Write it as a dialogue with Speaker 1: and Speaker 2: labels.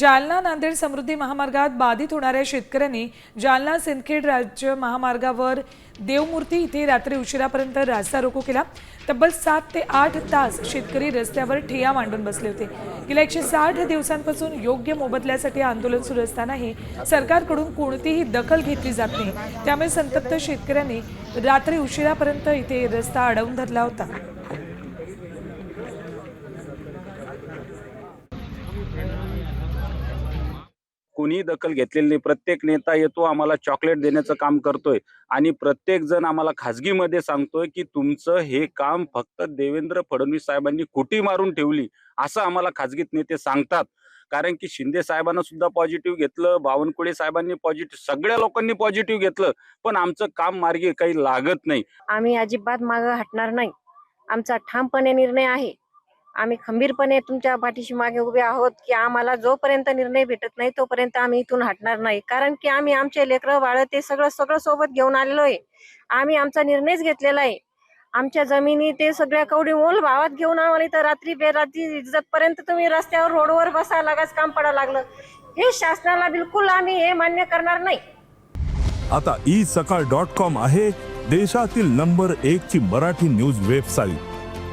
Speaker 1: जालना नांदेड समृद्धी महामार्गात बाधित होणाऱ्या शेतकऱ्यांनी जालना सिंदखेड राज्य महामार्गावर देवमूर्ती इथे रात्री उशिरापर्यंत रास्ता रोको केला. तब्बल सात ते आठ तास शेतकरी रस्त्यावर ठिया मांडून बसले होते. गेल्या एकशे साठ दिवसांपासून योग्य मोबदल्यासाठी आंदोलन सुरू असतानाही सरकारकडून कोणतीही दखल घेतली जात नाही. त्यामुळे संतप्त शेतकऱ्यांनी रात्री उशिरापर्यंत इथे रस्ता अडवून धरला होता.
Speaker 2: कोणीही दखल घेतलेली नाही. प्रत्येक नेता येतो आम्हाला चॉकलेट देण्याचं काम करतोय. आणि प्रत्येक जण आम्हाला खाजगीमध्ये सांगतोय की तुमचं हे काम फक्त देवेंद्र फडणवीस साहेबांनी कुटी मारून ठेवली असं आम्हाला खाजगीत नेते सांगतात. कारण की शिंदे साहेबांना सुद्धा पॉझिटिव्ह घेतलं बावनकुळे साहेबांनी पॉझिटिव्ह सगळ्या लोकांनी पॉझिटिव्ह घेतलं. पण आमचं काम मार्गी काही लागत नाही.
Speaker 3: आम्ही अजिबात मागं हटणार नाही. आमचा ठामपणे निर्णय आहे. आम्ही खंबीरपणे तुमच्या पाठीशी मागे उभे आहोत की आम्हाला जोपर्यंत निर्णय भेटत नाही तोपर्यंत आम्ही इथून हटणार नाही. कारण की आम्ही आमचे लेकरं बाळ ते सगळं सगळं सोबत घेऊन आलेलो आहे. आम्ही आमचा निर्णयच घेतलेला आहे. आमच्या जमिनी ते सगळ्या कवडी मोल भावात घेऊन आम्हाला तर रात्री बेरात्री इज्जतपर्यंत तुम्ही रस्त्यावर रोडवर बसा लागाच काम पडा लागलं. हे शासनाला बिलकुल आम्ही हे मान्य करणार नाही.
Speaker 4: आता ई सकाळ डॉट कॉम आहे देशातील नंबर एक ची मराठी न्यूज वेबसाईट.